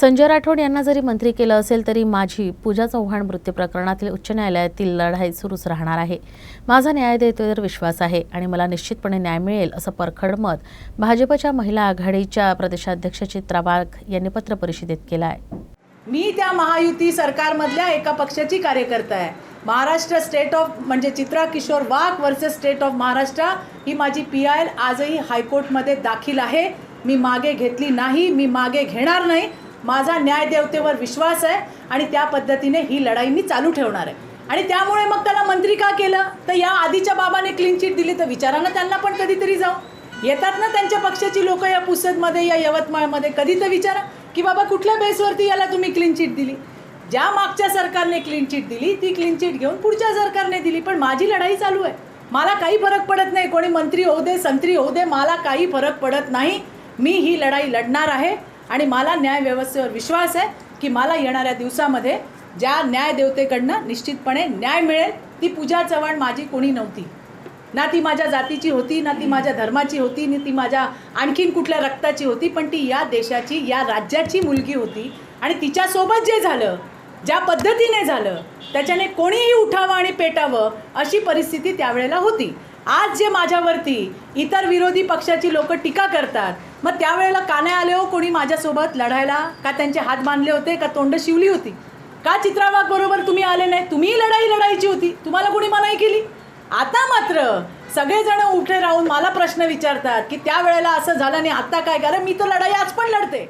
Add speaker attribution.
Speaker 1: संजय राठोड यांना जरी मंत्री केलं असेल तरी माझी पूजा चव्हाण मृत्यू प्रकरणातील उच्च न्यायालयातील लढाई सुरूच राहणार आहे. माझा न्यायदेवतेवर विश्वास आहे आणि मला निश्चितपणे न्याय मिळेल असं परखड मत भाजपच्या महिला आघाडीच्या प्रदेशाध्यक्ष चित्रा वाघ यांनी पत्रपरिषदेत केलं आहे
Speaker 2: मी त्या महायुती सरकारमधल्या एका पक्षाची कार्यकर्ता आहे. महाराष्ट्र स्टेट ऑफ म्हणजे Chitra Kishor Wagh versus state of Maharashtra ही माझी पी आय एल आजही हायकोर्टमध्ये दाखल आहे. मी मागे घेतली नाही मी मागे घेणार नाही. माझा न्यायदेवतेवर विश्वास आहे आणि त्या पद्धतीने ही लढाई मी चालू ठेवणार आहे. आणि त्यामुळे मग त्याला मंत्री का केलं? तर या आधीच्या बाबाने क्लीन चिट दिली तर विचारानं त्यांना पण कधीतरी जाऊ येतात ना त्यांच्या पक्षाची लोक या पुसदमध्ये या यवतमाळमध्ये? कधी तर विचारा की बाबा कुठल्या बेसवरती याला तुम्ही क्लीन चिट दिली? ज्या मागच्या सरकारने क्लीन चिट दिली ती क्लीन चिट घेऊन पुढच्या सरकारने दिली. पण माझी लढाई चालू आहे. मला काही फरक पडत नाही. कोणी मंत्री होऊ दे संत्री होऊ दे मला काही फरक पडत नाही. मी ही लढाई लढणार आहे. आणि मला न्याय व्यवस्थेवर विश्वास आहे की मला येणाऱ्या दिवसामध्ये ज्या न्यायदेवतेकडनं निश्चितपणे न्याय मिळेल ती पूजा चव्हाण माझी कोणी नव्हती. ना ती माझ्या जातीची होती ना ती माझ्या धर्माची होती ना ती माझ्या आणखीन कुठल्या रक्ताची होती पण ती या देशाची या राज्याची मुलगी होती आणि तिच्यासोबत जे झालं ज्या पद्धतीने झालं त्याच्याने कोणीही उठावं आणि पेटावं अशी परिस्थिती त्यावेळेला होती. आज जे माझ्यावरती इतर विरोधी पक्षाची लोक टीका करतात मग त्यावेळेला का नाही आले हो कोणी माझ्यासोबत लढायला? का त्यांचे हात बांधले होते? का तोंड शिवली होती? का चित्रावाग बरोबर तुम्ही आले नाही? तुम्ही लढाई लढायची होती. तुम्हाला कोणी मनाई केली? आता मात्र सगळेजण उठे राहून मला प्रश्न विचारतात की त्यावेळेला असं झालं नाही आता काय? कारण मी तर लढाई आज पण लढते.